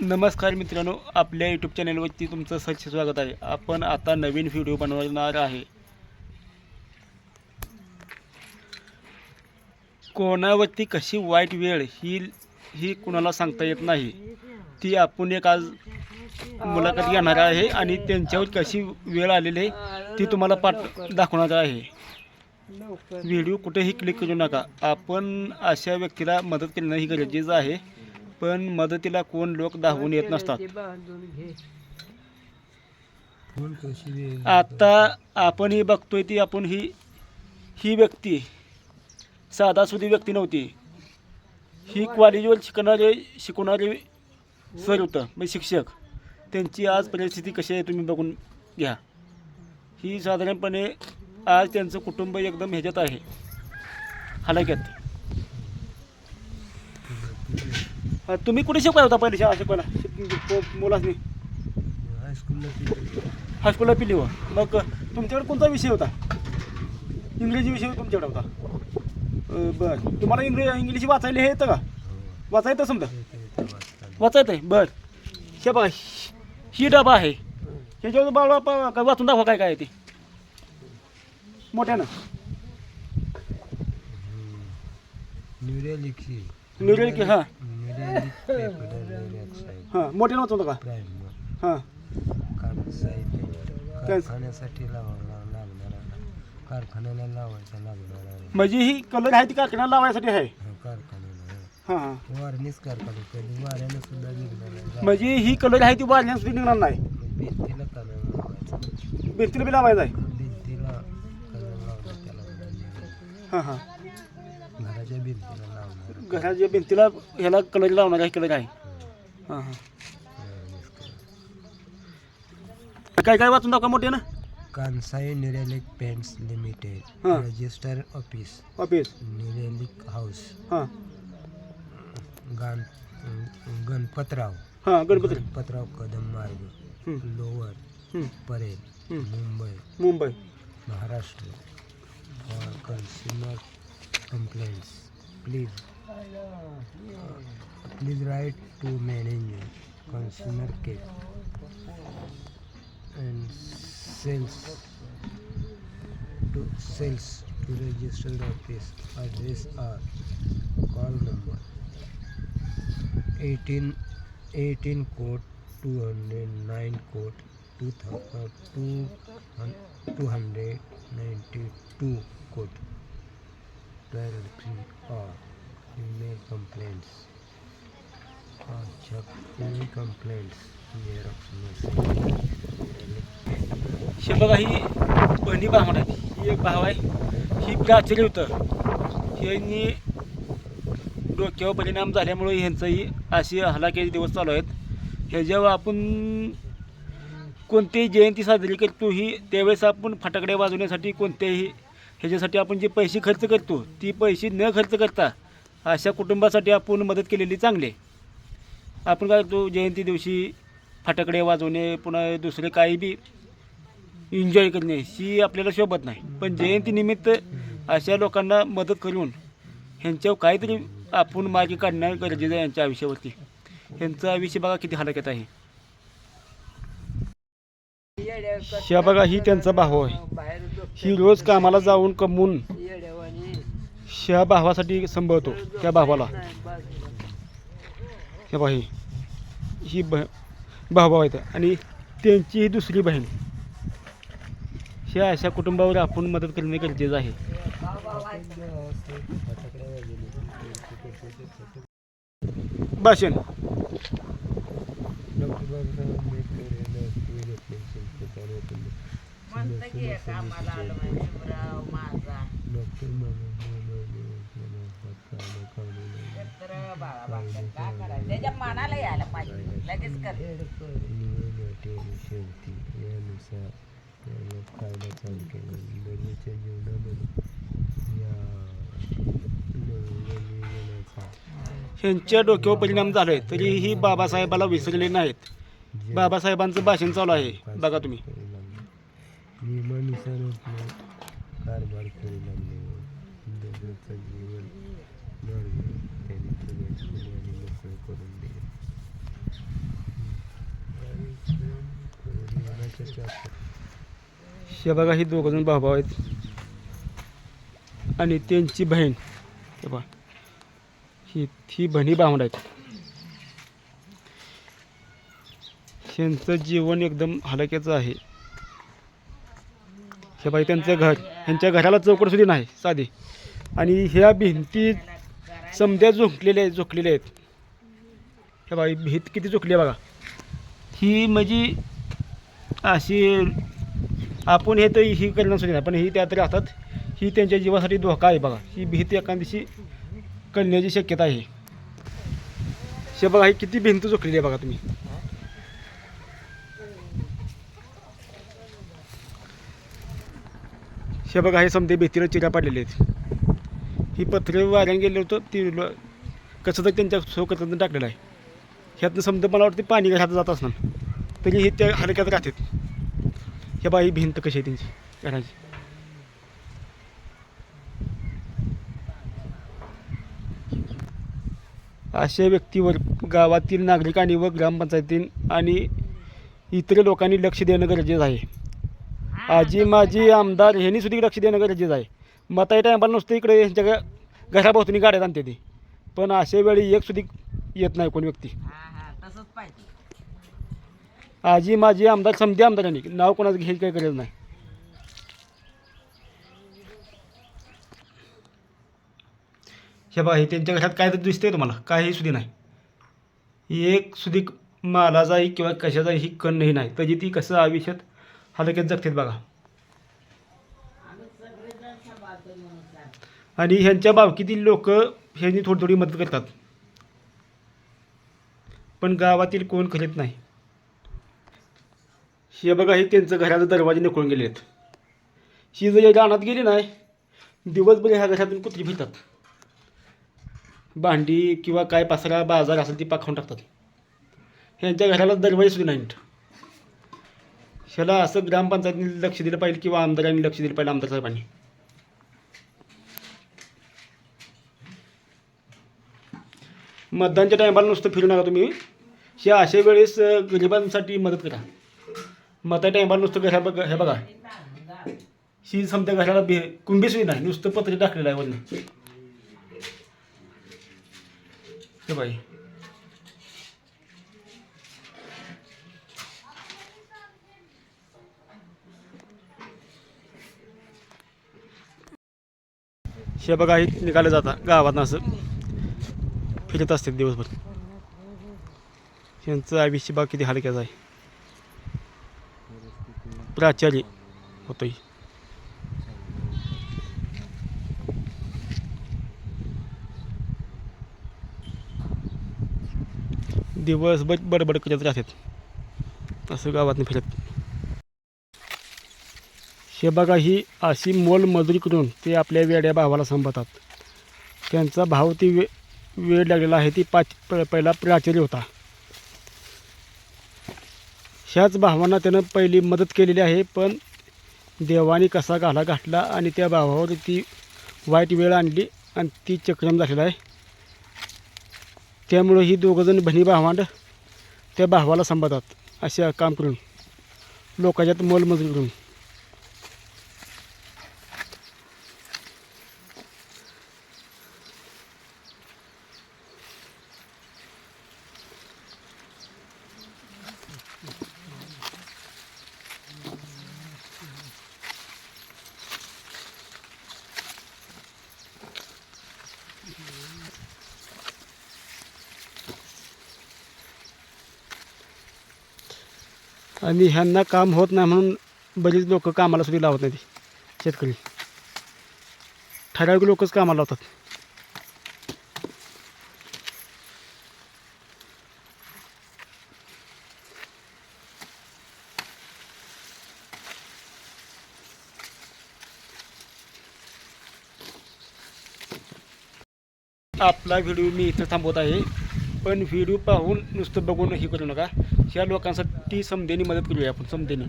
नमस्कार मित्रांनो आपल्या यूट्यूब चॅनलवरती तुमचं सच स्वागत आहे. आपण आता नवीन व्हिडिओ बनवणार आहे. कोणावरती कशी वाईट वेळ ही ही कुणाला सांगता येत नाही. ती आपण एक आज मुलाखत घेणार आहे आणि त्यांच्यावर कशी वेळ आलेली आहे ती तुम्हाला पाठ दाखवणार आहे. व्हिडिओ कुठेही क्लिक करू नका. आपण अशा व्यक्तीला मदत करणं ही गरजेचं आहे. पण मदतीला कोण लोक धावून येत नसतात. आता आपण ही बघतोय ती आपण ही ही व्यक्ती साधा सुधी व्यक्ती नव्हती. ही कॉलेजवर शिकणारे शिकवणारे सर होतं म्हणजे शिक्षक. त्यांची आज परिस्थिती कशी आहे तुम्ही बघून घ्या. ही साधारणपणे आज त्यांचं कुटुंब एकदम ह्याच्यात आहे. हलाक्यात हा, तुम्ही कुठे शिकवायला होता पहिले शाळा शिकवायला? शिक- मुलासनी हायस्कूलला हायस्कूलला पिली हो. मग तुमच्याकडे कोणता विषय होता? इंग्रजी विषय तुमच्याकडे होता. बरं. तुम्हाला इंग्रजी इंग्लिश वाचायला हे येतं का? वाचा येतं समजा? वाचा येतं. आहे बरं. हे बघा ही डबा आहे. ह्याच्यावर बाळा काय वाचून दाखवा काय काय आहे ते. मोठ्यानं. न्यूरेलिक्सी न्यूरेलिक हां. न्यूरेलिक पेपर हां मोठ्यानं वाचवतो का? प्राईम हां. कारखान्यासाठी लावायला लागणारा कारखान्याला लावायचा लागणारा म्हणजे ही कलर आहे ती कारखान्याला लावायसाठी आहे? हा, कारखान्याला हां हां. वारणीच कारखाना कधी वाऱ्यानं सुद्धा निघणार म्हणजे ही कलर आहे ती वाढण्यासाठी निघणार नाही? भिंतीला कलर लावायचा. भिंतीला बी लावायचं आहे? भिंतीला कलर लावला त्याला निघेल. हां हां. घराच्या भिंतीला लावणार. घराच्या भिंतीला ह्याला कलर लावणार आहे कलर आहे. हां हां. काय काय वाचून दाखवा मोठे ना. कांसाई न्यूरेलिक पेंट्स लिमिटेड हा. Register office office. Nerolac house हां. गणपतराव हां गणपती गणपतराव कदम मार्ग हं, लोअर हं, परेल हं. Mumbai Mumbai. Maharashtra for consumer complaints. Please, please write to manager, consumer care, and sales to sales to register the office. Address or call number 18 18 code 209 code 2000, uh, 292 code. Thou two hun two hundred ninety two code twelve three or email complaints हे बघा ही बहिणी भाव आहे. ही एक भाव आहे. ही प्राचार्य होतं. ह्यांनी डोक्यावर परिणाम झाल्यामुळे ह्यांचंही अशी हलाखीचे दिवस चालू आहेत. ह्याच्यावर आपण कोणतीही जयंती साजरी करतो ही त्यावेळेस आपण फटाकडे वाजवण्यासाठी कोणत्याही ह्याच्यासाठी आपण जे पैसे खर्च करतो ती पैसे न खर्च करता अशा कुटुंबासाठी आपण मदत केलेली चांगली आहे. आपण काय करतो जयंती दिवशी फटाकडे वाजवणे पुन्हा दुसरे काही बी एन्जॉय करणे ही आपल्याला शोभत नाही. पण जयंतीनिमित्त अशा लोकांना मदत करून ह्यांच्यावर काहीतरी आपण मार्ग काढणं गरजेचं आहे यांच्या आयुष्यावरती. ह्यांचं आयुष्य बघा किती हलाक्यात आहे. शिवा बघा ही त्यांचा भाव आहे. ही रोज कामाला जाऊन कमवून शिवा भावासाठी संभवतो त्या भावाला. हे बाही ही बह ब भाऊ आहेत. आणि त्यांची ही दुसरी बहीण. ह्या अशा कुटुंबावर आपण मदत करणे गरजेचं आहे. भाषण. त्याच्या मनाला यायला पाहिजे. लगेच कर. शेवटी यानुसार चालू केला जीवनामध्ये ह्यांच्या डोक्यावर परिणाम झाले तरीही बाबासाहेबाला विसरले नाहीत. बाबासाहेबांचं भाषण चालू आहे. बघा तुम्ही. मी माणसानच नाही कारभार करू लागले जगाचं जीवन मार्ग त्याने प्रवेश केले आणि मोकळे करून दिले. हे बघा हे दोघ जण भाऊ आहेत. आणि त्यांची बहीण. बा ही ही बहिणी भावंड आहेत. त्यांचं जीवन एकदम हलक्याचं आहे. हे बाई त्यांचं घर त्यांच्या घराला चौकट सुद्धा नाही साधी. आणि ह्या भिंती समद्या झोकलेल्या आहेत झोकलेल्या आहेत. हे बाई भीत किती झोकली आहे बघा. ही म्हणजे अशी आपण हे तर ही करणं सुद्धा नाही पण ही त्या तरी असतात ही त्यांच्या जीवासाठी धोका आहे बघा. ही भीत एखाद्याशी दिवशी कळण्याची शक्यता आहे. हे बघा ही किती भिंत झोकलेली आहे बघा तुम्ही. हे बघा हे समजे भीतीला चिरा पाडलेले आहेत. ही पत्रे वाऱ्याने गेले होतं ती कसं तर त्यांच्या सोकतनं टाकलेलं आहे. ह्यातनं समजा मला वाटतं पाणी घरात जात असणार. तरी हे त्या हलक्यात राहतात हे बाई ही भिंत कशी आहे त्यांची? घराची अशा व्यक्तीवर गावातील नागरिकांनी व ग्रामपंचायतीन आणि इतर लोकांनी लक्ष देणं गरजेचं आहे. आजी माजी आमदार ह्यांनी सुद्धा लक्ष देणं गरजेचं आहे. मताई टायमाला नुसतं इकडे ह्यांच्या घराभोवतीने गाड्या आणते ते. पण अशा वेळी एक सुद्धा येत नाही कोणी व्यक्ती. हा हा तसंच पाहिजे. आजी माजी आमदार समधी आमदारांनी नाव कोणाचं घ्यायची काही गरज नाही. हे बघा हे त्यांच्या घरात काय तर दिसतंय तुम्हाला काही सुधी नाही. एक सुधी मालाचाही किंवा कशाचाही कणही नाही. तरी ती कसं आयुष्यात हलक्यात जगतात बघा. आणि ह्यांच्या बावकीतील लोक ह्यांनी थोडी थोडी मदत करतात. पण गावातील कोण करीत नाही. हे बघा हे त्यांचं घराचं दरवाजे निकळून गेले आहेत ही जर रानात गेली नाही दिवसभर ह्या घरातून कुत्री फिरतात. भांडी किंवा काय पासरा बाजार असेल ती पाखावून टाकतात. ह्यांच्या घराला दरवाजे सुद्धा नाहीत. ह्याला असं ग्रामपंचायतीने लक्ष दिलं पाहिजे किंवा आमदारांनी लक्ष दिलं पाहिजे आमदार साहेबांनी? मतदानच्या टायमाला नुसतं फिरू नका तुम्ही. हे अशा वेळेस गरिबांसाठी मदत करा. मता टायमाला नुसतं घरा बघा हे बघा. ही समजा घराला बे कुंभीसुई नाही नुसतं पत्र टाकलेलं आहे वरून. हे बाई. हे बघा हे निघालं जातात गावात असं. फिरत असते दिवसभर. यांचं आयुष्य बाग किती हलक्याचं आहे. प्राचार्य होतोय. दिवसभर बडबड करत राहतात. असं गावातनं फिरत. हे बघा ही अशी मोलमजुरी करून ते आपल्या वेड्या भावाला सांभाळतात. त्यांचा भाव ती वे वेळ लागलेला आहे ती पाच प पहिला प्राचार्य होता. ह्याच भावांना त्यानं पहिली मदत केलेली आहे पण देवाने कसा घाला घातला आणि त्या भावावर ती वाईट वेळ आणली आणि ती चक्रम झालेला आहे. त्यामुळं ही दोघंजण बहिणी भावांड त्या भावाला सांभाळतात असे काम करून लोकांच्यात मोलमजुरी करून आणि ह्यांना काम होत नाही म्हणून बरीच लोक कामाला सुद्धा लावत नाही शेतकरी. ठराविक लोकच कामाला लावतात. आपला व्हिडिओ मी इथं थांबवत आहे. पण व्हिडिओ पाहून नुसतं बघून हे करू नका. ह्या लोकांसाठी समधेने मदत करूया आपण समधेने